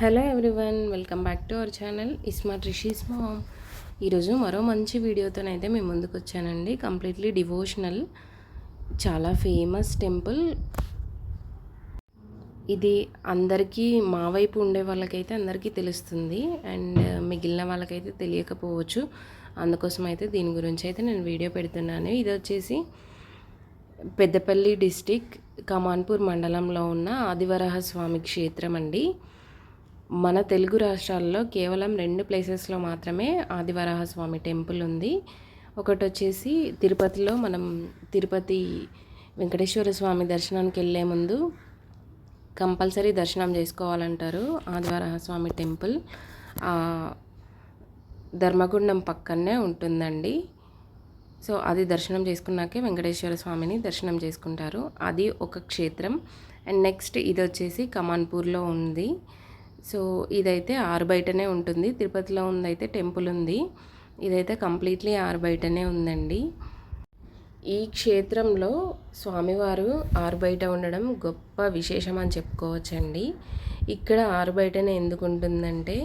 Hello everyone welcome back to our channel. ఇస్మా rishis మా ఈరోజు మరో మంచి వీడియోతోనైతే మేము ముందుకు వచ్చానండి కంప్లీట్లీ డివోషనల్ చాలా ఫేమస్ టెంపుల్. ఇది అందరికీ మా వైపు ఉండే వాళ్ళకైతే అందరికీ తెలుస్తుంది. అండ్ మిగిలిన వాళ్ళకైతే తెలియకపోవచ్చు. అందుకోసం అయితే దీని గురించి అయితే నేను వీడియో పెడుతున్నాను. ఇది వచ్చేసి పెద్దపల్లి డిస్టిక్ కమాన్పూర్ మండలంలో ఉన్న ఆదివరాహ స్వామి క్షేత్రం అండి. మన తెలుగు రాష్ట్రాల్లో కేవలం రెండు ప్లేసెస్లో మాత్రమే ఆదివరాహస్వామి టెంపుల్ ఉంది. ఒకటి వచ్చేసి తిరుపతిలో మనం తిరుపతి వెంకటేశ్వర స్వామి దర్శనానికి వెళ్ళే ముందు కంపల్సరీ దర్శనం చేసుకోవాలంటారు ఆదివరాహస్వామి టెంపుల్. ధర్మగుండం పక్కనే ఉంటుందండి. సో అది దర్శనం చేసుకున్నాకే వెంకటేశ్వర స్వామిని దర్శనం చేసుకుంటారు. అది ఒక క్షేత్రం. అండ్ నెక్స్ట్ ఇది వచ్చేసి కమాన్పూర్లో ఉంది. సో ఇదైతే ఆరు బయటనే ఉంటుంది. తిరుపతిలో ఉందైతే టెంపుల్ ఉంది. ఇదైతే కంప్లీట్లీ ఆరు బయటనే ఉందండి. ఈ క్షేత్రంలో స్వామివారు ఆరు బయట ఉండడం గొప్ప విశేషం అని చెప్పుకోవచ్చండి. ఇక్కడ ఆరు బయటనే ఎందుకు ఉంటుందంటే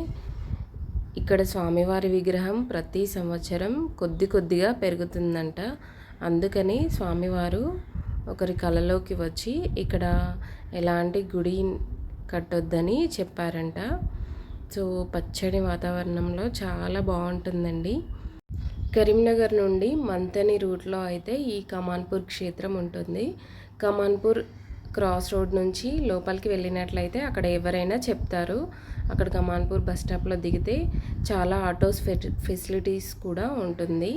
ఇక్కడ స్వామివారి విగ్రహం ప్రతి సంవత్సరం కొద్ది కొద్దిగా పెరుగుతుందంట. అందుకని స్వామివారు ఒకరి కళలోకి వచ్చి ఇక్కడ ఎలాంటి గుడి కట్టొద్దని చెప్పారంట. సో పచ్చడి వాతావరణంలో చాలా బాగుంటుందండి. కరీంనగర్ నుండి మంతని రూట్లో అయితే ఈ కమాన్పూర్ క్షేత్రం ఉంటుంది. కమాన్పూర్ క్రాస్ రోడ్ నుంచి లోపలికి వెళ్ళినట్లయితే అక్కడ ఎవరైనా చెప్తారు. అక్కడ కమాన్పూర్ బస్ స్టాప్లో దిగితే చాలా ఆటోస్ ఫెసిలిటీస్ కూడా ఉంటుంది.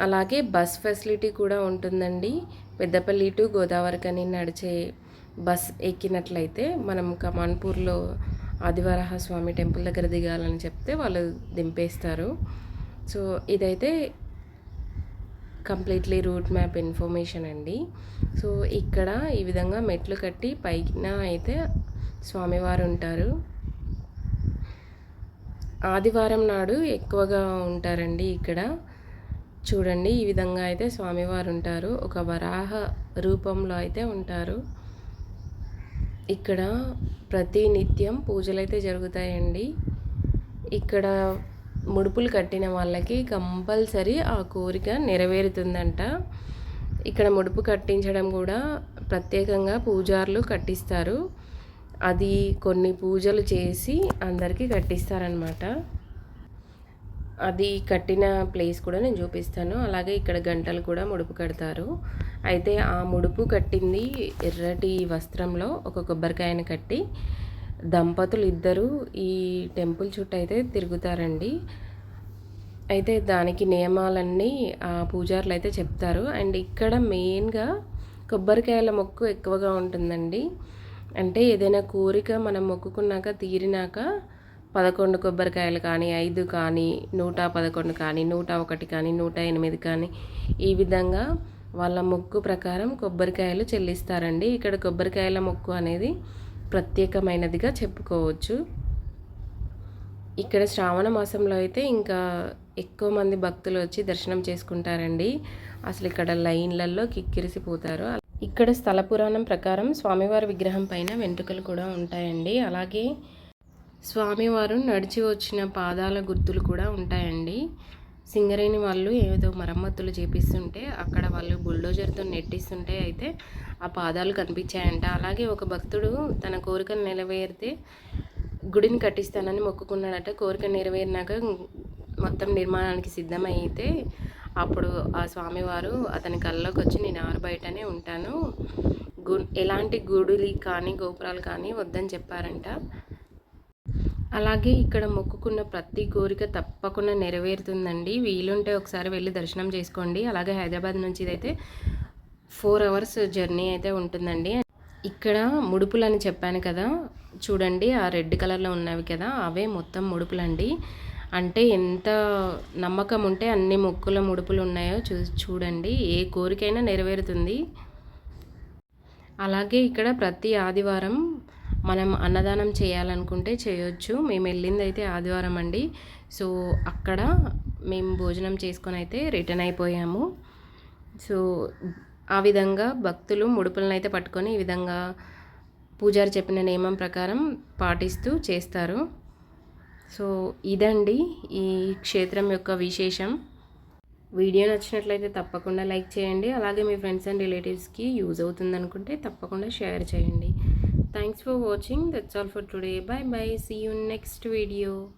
అలాగే బస్ ఫెసిలిటీ కూడా ఉంటుందండి. పెద్దపల్లి టు అని నడిచే బస్ ఎక్కినట్లయితే మనం కమాన్పూర్లో ఆదివారాహ స్వామి టెంపుల్ దగ్గర దిగాలని చెప్తే వాళ్ళు దింపేస్తారు. సో ఇదైతే కంప్లీట్లీ రూట్ మ్యాప్ ఇన్ఫర్మేషన్ అండి. సో ఇక్కడ ఈ విధంగా మెట్లు కట్టి పైన అయితే స్వామివారు ఉంటారు. ఆదివారం నాడు ఎక్కువగా ఉంటారండి ఇక్కడ. చూడండి ఈ విధంగా అయితే స్వామివారు ఉంటారు. ఒక వరాహ రూపంలో అయితే ఉంటారు. ఇక్కడ ప్రతి నిత్యం పూజలు అయితే జరుగుతాయండి. ఇక్కడ ముడుపులు కట్టిన వాళ్ళకి కంపల్సరీ ఆ కోరిక నెరవేరుతుందంట. ఇక్కడ ముడుపు కట్టించడం కూడా ప్రత్యేకంగా పూజారులు కట్టిస్తారు. అది కొన్ని పూజలు చేసి అందరికీ కట్టిస్తారనమాట అది కట్టిన ప్లేస్ కూడా నేను చూపిస్తాను. అలాగే ఇక్కడ గంటలు కూడా ముడుపు కడతారు. అయితే ఆ ముడుపు కట్టింది ఎర్రటి వస్త్రంలో ఒక కొబ్బరికాయను కట్టి. దంపతులు ఇద్దరు ఈ టెంపుల్ చుట్టూ అయితే తిరుగుతారండి. అయితే దానికి నియమాలన్నీ ఆ పూజారులు అయితే చెప్తారు. అండ్ ఇక్కడ మెయిన్గా కొబ్బరికాయల మొక్కు ఎక్కువగా ఉంటుందండి. అంటే ఏదైనా కోరిక మనం మొక్కుకున్నాక తీరినాక పదకొండు కొబ్బరికాయలు కానీ ఐదు కానీ నూట పదకొండు కానీ నూట ఒకటి కానీ నూట ఎనిమిది కానీ ఈ విధంగా వాళ్ళ మొక్కు ప్రకారం కొబ్బరికాయలు చెల్లిస్తారండి. ఇక్కడ కొబ్బరికాయల మొక్కు అనేది ప్రత్యేకమైనదిగా చెప్పుకోవచ్చు. ఇక్కడ శ్రావణ మాసంలో అయితే ఇంకా ఎక్కువ మంది భక్తులు వచ్చి దర్శనం చేసుకుంటారండి. అసలు ఇక్కడ లైన్లలో కిక్కిరిసిపోతారు. ఇక్కడ స్థల పురాణం ప్రకారం స్వామివారి విగ్రహం పైన వెంట్రుకలు కూడా ఉంటాయండి. అలాగే స్వామివారు నడిచి వచ్చిన పాదాల గుర్తులు కూడా ఉంటాయండి. సింగరేణి వాళ్ళు ఏదో మరమ్మతులు చేపిస్తుంటే అక్కడ వాళ్ళు బుల్డోజర్తో నెట్టిస్తుంటే అయితే ఆ పాదాలు కనిపించాయంట. అలాగే ఒక భక్తుడు తన కోరికను నెరవేరితే గుడిని కట్టిస్తానని మొక్కుకున్నాడట. కోరిక నెరవేరినాక మొత్తం నిర్మాణానికి సిద్ధమైతే అప్పుడు ఆ స్వామివారు అతని కళ్ళలోకి వచ్చి నేను ఆరు బయటనే ఉంటాను. గు ఎలాంటి గుడులు కానీ గోపురాలు కానీ వద్దని చెప్పారంట. అలాగే ఇక్కడ మొక్కుకున్న ప్రతి కోరిక తప్పకుండా నెరవేరుతుందండి. వీలుంటే ఒకసారి వెళ్ళి దర్శనం చేసుకోండి. అలాగే హైదరాబాద్ నుంచి ఇదైతే ఫోర్ అవర్స్ జర్నీ అయితే ఉంటుందండి. ఇక్కడ ముడుపులు అని చెప్పాను కదా. చూడండి ఆ రెడ్ కలర్లో ఉన్నవి కదా. అవే మొత్తం ముడుపులండి. అంటే ఎంత నమ్మకం ఉంటే అన్ని మొక్కుల ముడుపులు ఉన్నాయో చూ చూడండి. ఏ కోరికైనా నెరవేరుతుంది. అలాగే ఇక్కడ ప్రతి ఆదివారం మనం అన్నదానం చేయాలనుకుంటే చేయొచ్చు. మేము వెళ్ళింది అయితే ఆదివారం అండి. సో అక్కడ మేము భోజనం చేసుకొని అయితే రిటర్న్ అయిపోయాము. సో ఆ విధంగా భక్తులు ముడుపులను అయితే పట్టుకొని ఈ విధంగా పూజారి చెప్పిన నియమం ప్రకారం పాటిస్తూ చేస్తారు. సో ఇదండి ఈ క్షేత్రం యొక్క విశేషం. వీడియో నచ్చినట్లయితే తప్పకుండా లైక్ చేయండి. అలాగే మీ ఫ్రెండ్స్ అండ్ రిలేటివ్స్కి యూజ్ అవుతుంది అనుకుంటే తప్పకుండా షేర్ చేయండి. Thanks for watching. That's all for today. Bye bye. See you next video.